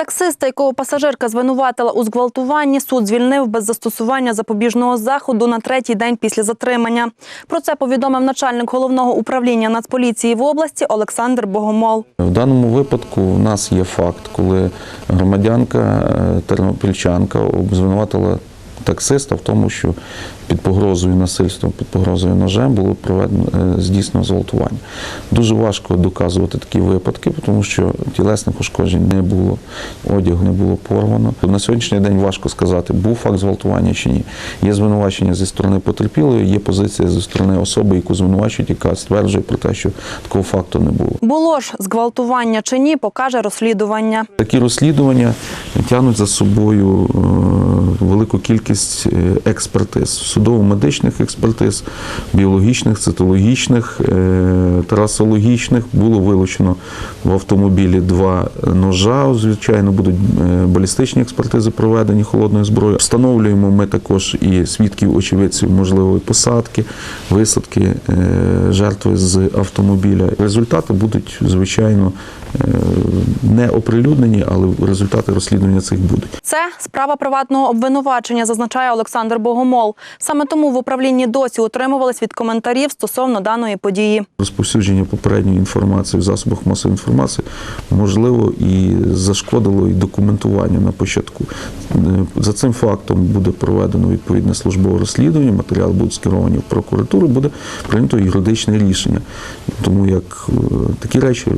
Таксиста, якого пасажирка звинуватила у зґвалтуванні, суд звільнив без застосування запобіжного заходу на третій день після затримання. Про це повідомив начальник головного управління Нацполіції в області Олександр Богомол. В даному випадку у нас є факт, коли громадянка е, тернопільчанка обзвинуватила таксиста в тому, що під погрозою насильством, під погрозою ножем було проведено е, здійснено зґвалтування. Дуже важко доказувати такі випадки, тому що тілесних ушкоджень не було, одяг не було порвано. На сьогоднішній день важко сказати, був факт зґвалтування чи ні. Є звинувачення зі сторони потерпілої, є позиція зі сторони особи, яку звинувачують, яка стверджує про те, що такого факту не було. Було ж зґвалтування чи ні, покаже розслідування. Такі розслідування тягнуть за собою е, велику кількість е, експертиз, судово-медичних експертиз, біологічних, цитологічних, е, трасологічних. Було вилучено в автомобілі два ножа. Звичайно, будуть е, балістичні експертизи проведені холодною зброєю. Встановлюємо ми також і свідків очевидців можливої посадки, висадки жертви з автомобіля. Результати будуть звичайно не оприлюднені, але результати розслідування цих будуть. Це справа приватного обвинувачення, зазначає Олександр Богомол. Саме тому в управлінні досі утримувались від коментарів стосовно даної події. Розповсюдження попередньої інформації в засобах масової інформації можливо і зашкодило і документування на початку. Е, За цим фактом буде проведено відповідне службове розслідування, матеріали будуть скеровані в прокуратуру, буде прийнято юридичне рішення. Тому як е, такі речі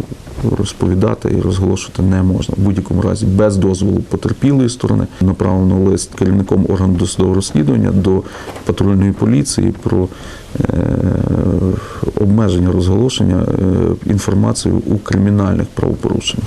розповідати і розголошувати не можна. В будь-якому разі без дозволу потерпілої сторони направлено лист керівником органу досудового розслідування до патрульної поліції про е, обмеження розголошення е, інформації у кримінальних правопорушеннях.